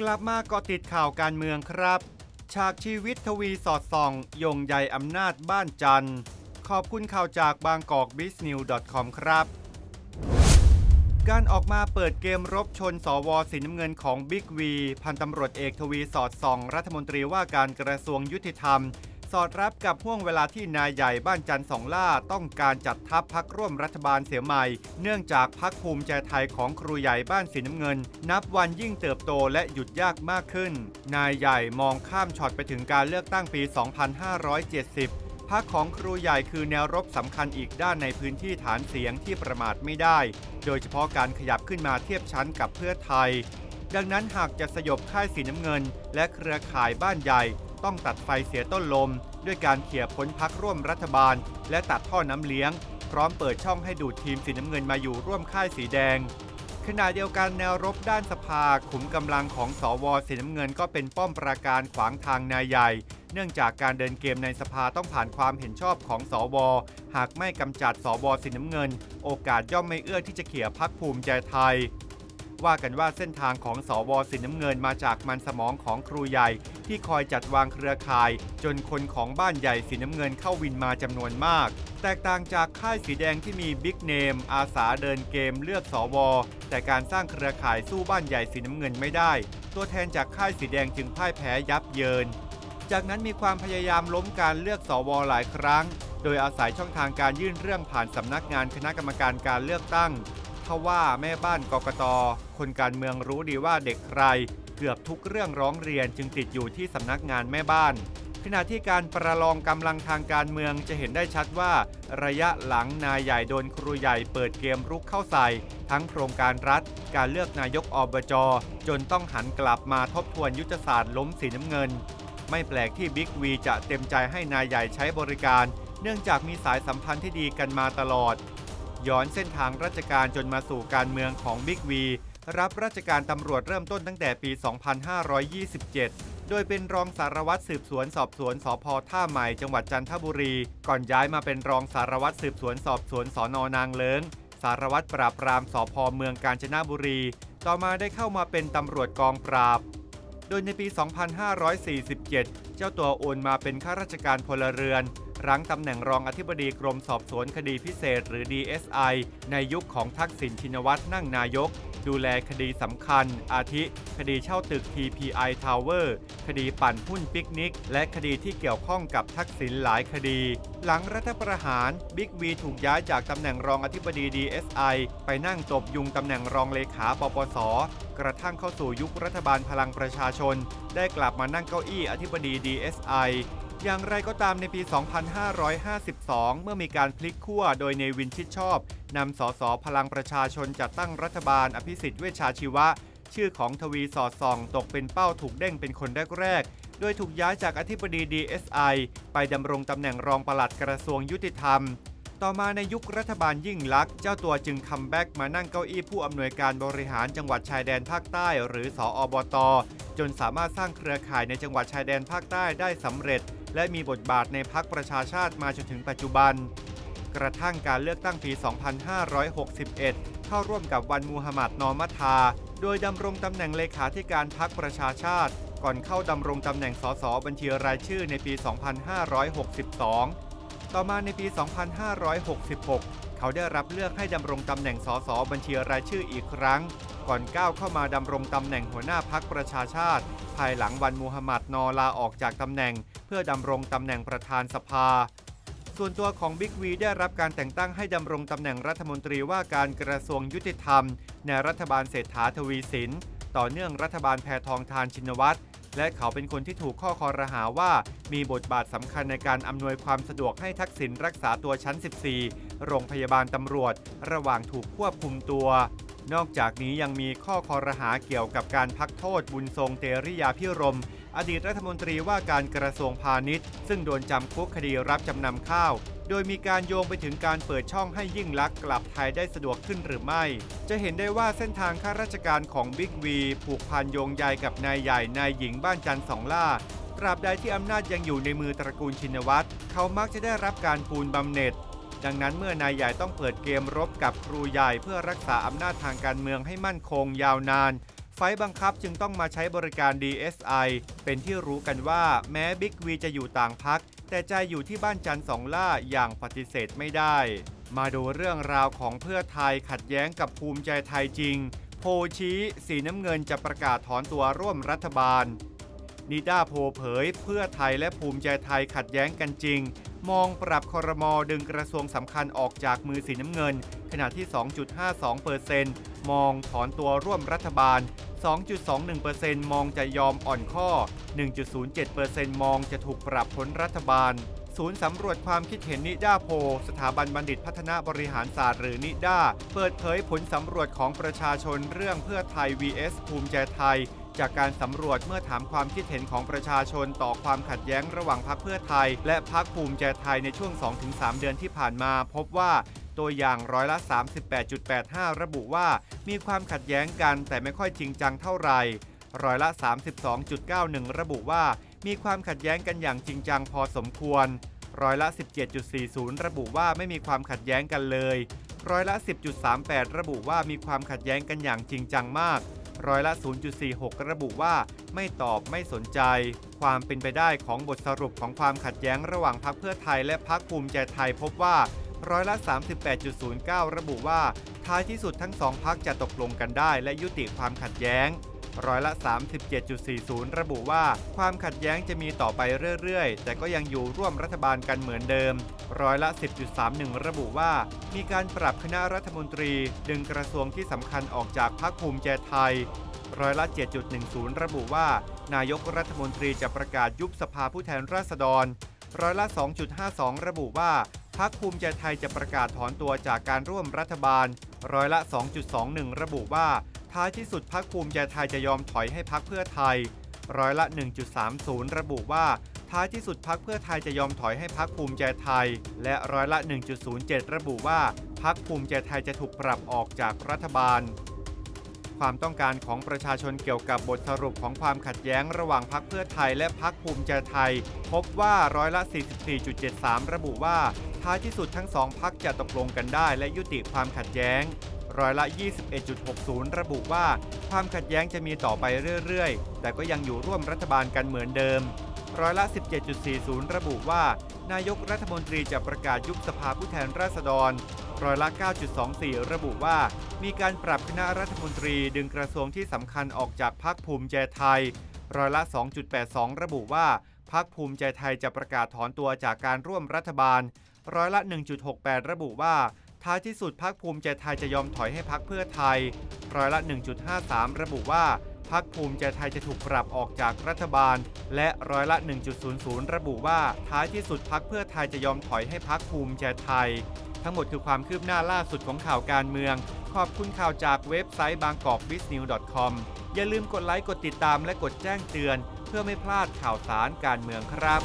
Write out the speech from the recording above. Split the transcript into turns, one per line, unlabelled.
กลับมาเกาะติดข่าวการเมืองครับ ฉากชีวิตทวีสอดส่อง ยงใยอำนาจบ้านจันทร์ ขอบคุณข่าวจากบางกอกบิสนิว .com ครับ การออกมาเปิดเกมรบชนสวสีน้ำเงินของบิ๊กวี พันตำรวจเอกทวีสอดส่อง รัฐมนตรีว่าการกระทรวงยุติธรรม สอดรับกับห่วงเวลาที่นายใหญ่บ้านจันทร์สองล่าต้องการจัดทัพพักร่วมรัฐบาลเสียใหม่ เนื่องจากพักภูมิใจไทยของครูใหญ่บ้านสีน้ำเงิน นับวันยิ่งเติบโตและหยุดยากมากขึ้น นายใหญ่มองข้ามช็อตไปถึงการเลือกตั้งปี 2570พักของครูใหญ่คือแนวรบสำคัญอีกด้านในพื้นที่ฐานเสียงที่ประมาทไม่ได้ โดยเฉพาะการขยับขึ้นมาเทียบชั้นกับเพื่อไทย ดังนั้นหากจะสยบค่ายสีน้ำเงิน และเครือข่ายบ้านใหญ่ ต้องตัดไฟเสียต้นลม ด้วยการเขี่ยพ้นพักร่วมรัฐบาล และตัดท่อน้ำเลี้ยง พร้อมเปิดช่องให้ดูดทีมสีน้ำเงินมาอยู่ร่วมค่ายสีแดง ขณะเดียวกันแนวรบด้านสภาขุมกำลังของสวสีน้ำเงินก็เป็นป้อมปราการขวางทางนายใหญ่ เนื่องจากการเดินเกมในสภาต้องผ่านความเห็นชอบของสว หากไม่กำจัดสวสีน้ำเงิน โอกาสย่อมไม่เอื้อที่จะเขี่ยพักภูมิใจไทย ว่ากันว่าเส้นทางของสวสีน้ำเงินมาจากมันสมองของครูใหญ่ ที่คอยจัดวางเครือข่าย จนคนของบ้านใหญ่สีน้ำเงินเข้าวินมาจำนวนมาก แตกต่างจากค่ายสีแดงที่มีบิ๊กเนมอาสาเดินเกมเลือกสวแต่การสร้างเครือข่ายสู้บ้านใหญ่สีน้ำเงินไม่ได้ ตัวแทนจากค่ายสีแดงจึงพ่ายแพ้ยับเยิน จากนั้นมีความพยายามล้มการเลือกสวหลายครั้ง โดยอาศัยช่องทางการยื่นเรื่องผ่านสำนักงานคณะกรรมการการเลือกตั้ง ทว่าแม่บ้านกกต คนการเมืองรู้ดีว่าเด็กใคร เกือบทุกเรื่องร้องเรียนจึงติดอยู่ที่สำนักงานแม่บ้านขณะที่การประลองกำลังทางการเมืองจะเห็นได้ชัดว่า ระยะหลังนายใหญ่โดนครูใหญ่เปิดเกมรุกเข้าใส่ ทั้งโครงการรัฐ การเลือกนายกอบจจนต้องหันกลับมาทบทวนยุทธศาสตร์ล้มสีน้ำเงิน ไม่แปลกที่บิ๊กวีจะเต็มใจให้นายใหญ่ใช้บริการ เนื่องจากมีสายสัมพันธ์ที่ดีกันมาตลอด ย้อนเส้นทางราชการจนมาสู่การเมืองของบิ๊กวี รับราชการตำรวจเริ่มต้นตั้งแต่ปี 2527 โดยเป็นรองสารวัตรสืบสวนสอบสวนสพท่าใหม่จังหวัดจันทบุรี ก่อนย้ายมาเป็นรองสารวัตรสืบสวนสอบสวนสอนอนางเลิงสารวัตรปราบปรามสพเมืองกาญจนบุรี ต่อมาได้เข้ามาเป็นตำรวจกองปราบ โดยในปี 2547 เจ้าตัวโอนมาเป็นข้าราชการพลเรือน รั้งตำแหน่งรองอธิบดีกรมสอบสวนคดีพิเศษหรือ DSI ในยุคของทักษิณชินวัตรนั่งนายก ดูแลคดีสำคัญ อาทิ คดีเช่าตึก TPI Tower คดีปั่นหุ้นปิกนิก และคดีที่เกี่ยวข้องกับทักษิณหลายคดี หลังรัฐประหารบิ๊กวีถูกย้ายจากตำแหน่งรองอธิบดี DSI ไปนั่งตบยุงตำแหน่งรองเลขาปปส กระทั่งเข้าสู่ยุครัฐบาลพลังประชาชน ได้กลับมานั่งเก้าอี้อธิบดี DSI อย่างไรก็ตามในปี 2552 เมื่อมีการพลิกขั้วโดยในวินชิดชอบนำสสพลังประชาชนจัดตั้งรัฐบาลอภิสิทธิ์เวชชาชีวะ ชื่อของทวีสอดส่อง ตกเป็นเป้าถูกเด้งเป็นคนแรกๆ โดยถูกย้ายจากอธิบดี DSI ไปดำรงตำแหน่งรองปลัดกระทรวงยุติธรรม ต่อมาในยุครัฐบาลยิ่งลักษณ์เจ้าตัวจึงคัมแบ็กมานั่งเก้าอี้ผู้อำนวยการบริหารจังหวัดชายแดนภาคใต้ หรือสออบตจนสามารถสร้างเครือข่ายในจังหวัดชายแดนภาคใต้ได้สำเร็จ และมีบทบาทในพักประชาชาติมาจนถึงปัจจุบัน กระทั่งการเลือกตั้งปี 2561 เข้าร่วมกับวันมูฮัมหมัดนอมัทา โดยดำรงตำแหน่งเลขาธิการพักประชาชาติ ก่อนเข้าดำรงตำแหน่งสสบัญชีรายชื่อในปี 2562 ต่อมาในปี 2566 เขาได้รับเลือกให้ดำรงตำแหน่งสสบัญชีรายชื่ออีกครั้ง ก่อนก้าวเข้ามาดำรงตำแหน่งหัวหน้าพักประชาชาติ ภายหลังวันมูฮัมหมัดนอลาออกจากตำแหน่ง เพื่อดำรงตำแหน่งประธานสภา ส่วนตัวของบิ๊กวีได้รับการแต่งตั้งให้ดำรงตำแหน่งรัฐมนตรีว่าการกระทรวงยุติธรรม ในรัฐบาลเศรษฐาทวีสิน ต่อเนื่องรัฐบาลแพทองทานชินวัตรและเขาเป็นคนที่ถูกข้อคอรหาว่า มีบทบาทสำคัญในการอำนวยความสะดวกให้ทักษิณรักษาตัวชั้น 14 โรงพยาบาลตำรวจ ระหว่างถูกควบคุมตัว นอกจากนี้ยังมีข้อคอรหาเกี่ยวกับการพักโทษบุญทรงเตริยาพิรม อดีตรัฐมนตรีว่าการกระทรวงพาณิชย์ ซึ่งโดนจำคุกคดีรับจำนำข้าว โดยมีการโยงไปถึงการเปิดช่องให้ยิ่งลักษณ์กลับไทยได้สะดวกขึ้นหรือไม่ จะเห็นได้ว่าเส้นทางข้าราชการของบิ๊กวีผูกพันโยงใยกับนายใหญ่นายหญิงบ้านจันทร์สองล่าตราบใดที่อำนาจยังอยู่ในมือตระกูลชินวัตรเขามักจะได้รับการปูนบำเหน็จ ดังนั้นเมื่อนายใหญ่ต้องเปิดเกมรบกับครูใหญ่เพื่อรักษาอำนาจทางการเมืองให้มั่นคงยาวนาน ไฟบังคับจึงต้องมาใช้บริการ DSI เป็นที่รู้กันว่าแม้บิ๊กวีจะอยู่ต่างพัก แต่ใจอยู่ที่บ้านจันสองล่าอย่างปฏิเสธไม่ได้ มาดูเรื่องราวของเพื่อไทยขัดแย้งกับภูมิใจไทยจริง โพชี้สีน้ำเงินจะประกาศถอนตัวร่วมรัฐบาลนิด้าโพเผย เพื่อไทยและภูมิใจไทยขัดแย้งกันจริง มองปรับคอรมอดึงกระทรวงสำคัญออกจากมือสีน้ำเงิน ขณะที่ 2.52%มองถอนตัวร่วมรัฐบาล 2.21%มองจะยอมอ่อนข้อ 1.07%มองจะถูกปรับพ้นรัฐบาล ศูนย์สำรวจความคิดเห็นนิด้าโพลสถาบันบัณฑิตพัฒนาบริหารศาสตร์หรือนิด้า เปิดเผยผลสำรวจของประชาชนเรื่องเพื่อไทย vs ภูมิใจไทย จากการสำรวจเมื่อถามความคิดเห็นของประชาชนต่อความขัดแย้งระหว่างพรรคเพื่อไทย และพรรคภูมิใจไทยในช่วง 2-3 เดือนที่ผ่านมา พบว่าตัวอย่างร้อยละ 38.85 ระบุว่า มีความขัดแย้งกันแต่ไม่ค่อยจริงจังเท่าไหร่ร้อยละ 32.91 ระบุว่า มีความขัดแย้งกันอย่างจริงจังพอสมควรร้อยละ 17.40 ระบุว่าไม่มีความขัดแย้งกันเลย ร้อยละ 10.38 ระบุว่ามีความขัดแย้งกันอย่างจริงจังมาก ร้อยละ 0.46 ระบุว่าไม่ตอบไม่สนใจ ความเป็นไปได้ของบทสรุปของความขัดแย้งระหว่างพรรคเพื่อไทยและพรรคภูมิใจไทยพบว่าร้อยละ 38.09 ระบุว่า ท้ายที่สุดทั้งสองพักจะตกลงกันได้และยุติความขัดแย้ง ร้อยละ 37.40 ระบุว่า ความขัดแย้งจะมีต่อไปเรื่อยๆ แต่ก็ยังอยู่ร่วมรัฐบาลกันเหมือนเดิม ร้อยละ 10.31 ระบุว่า มีการปรับคณะรัฐมนตรี ดึงกระทรวงที่สำคัญออกจากพรรคภูมิใจไทย ร้อยละ 7.10 ระบุว่า นายกรัฐมนตรีจะประกาศยุบสภาผู้แทนราษฎร ร้อยละ 2.52 ระบุว่าพรรคภูมิใจไทยจะประกาศถอนตัวจากการร่วมรัฐบาล ร้อยละ 2.21 ระบุว่า ท้ายที่สุดพรรคภูมิใจไทยจะยอมถอยให้พรรคเพื่อไทย ร้อยละ 1.30 ระบุว่า ท้ายที่สุดพรรคเพื่อไทยจะยอมถอยให้พรรคภูมิใจไทย และร้อยละ 1.07 ระบุว่าพรรคภูมิใจไทยจะถูกปรับออกจากรัฐบาล ความต้องการของประชาชนเกี่ยวกับบทสรุปของความขัดแย้งระหว่างพรรคเพื่อไทยและพรรคภูมิใจไทย พบว่าร้อยละ 44.73 ระบุว่า ท้ายที่สุดทั้งสองพรรคจะตกลงกันได้และยุติความขัดแย้ง ร้อยละ 21.60 ระบุว่า ความขัดแย้งจะมีต่อไปเรื่อยๆ แต่ก็ยังอยู่ร่วมรัฐบาลกันเหมือนเดิม ร้อยละ 17.40 ระบุว่า นายกรัฐมนตรีจะประกาศยุบสภาผู้แทนราษฎร ร้อยละ 9.24 ระบุว่า มีการปรับคณะรัฐมนตรีดึงกระทรวงที่สำคัญออกจากพรรคภูมิใจไทย ร้อยละ 2.82 ระบุว่าพรรคภูมิใจไทยจะประกาศถอนตัวจากการร่วมรัฐบาล ร้อยละ 1.68 ระบุว่า ท้ายที่สุดพรรคภูมิใจไทยจะยอมถอยให้พรรคเพื่อไทยร้อยละ 1.53 ระบุว่าพรรคภูมิใจไทยจะถูกปรับออกจากรัฐบาล และร้อยละ 1.00 ระบุว่าท้ายที่สุดพรรคเพื่อไทยจะยอมถอยให้พรรคภูมิใจไทย ทั้งหมดคือความคืบหน้าล่าสุดของข่าวการเมือง ขอบคุณข่าวจากเว็บไซต์บางกอกบิสนิว .com อย่าลืมกดไลค์กดติดตามและกดแจ้งเตือน เพื่อไม่พลาดข่าวสารการเมืองครับ